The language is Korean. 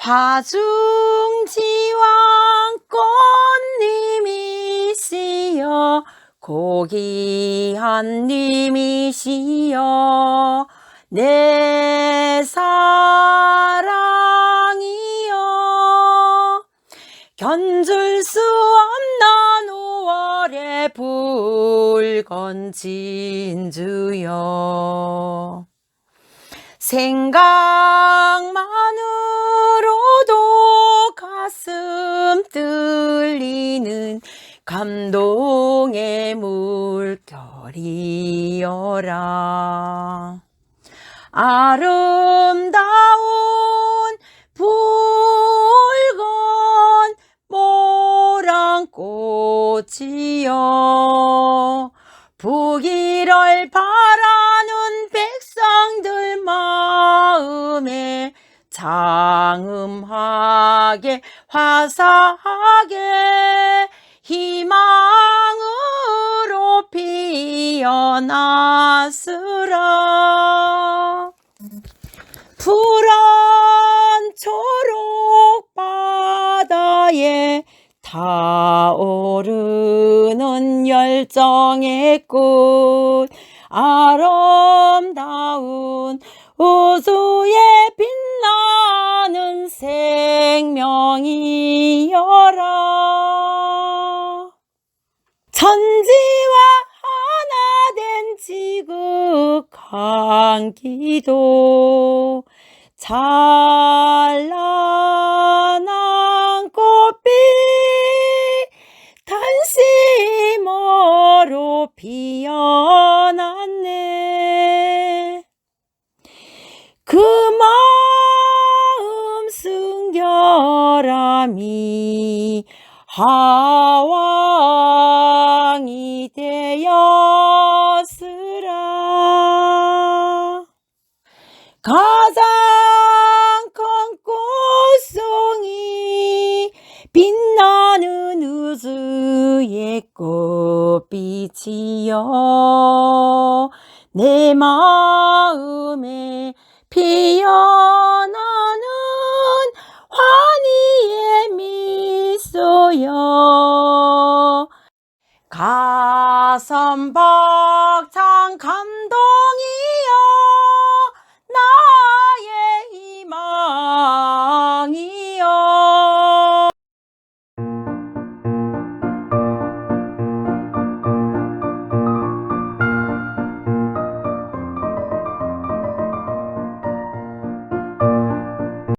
화중지왕 꽃님이시여 고귀한 님이시여 내 사랑이여. 견줄 수 없는 5월의 붉은 진주여. 생각만으로도 가슴 뚫리는 감동의 물결이여라. 아름다운 붉은 모란꽃이여. 부기를 바 장음하게 화사하게 희망으로 피어났으라. 푸른 초록 바다에 타오르는 열정의 꽃 아름다운 우주에 생명이여라. 천지와 하나 된 지극한 기도 찬란한 꽃빛 단심으로 피어났네. 그마 사람이 하왕이 되었으라. 가장 큰 꽃송이 빛나는 우주의 꽃빛이여. 내 마음에 피어나는 화 보여 가선 봐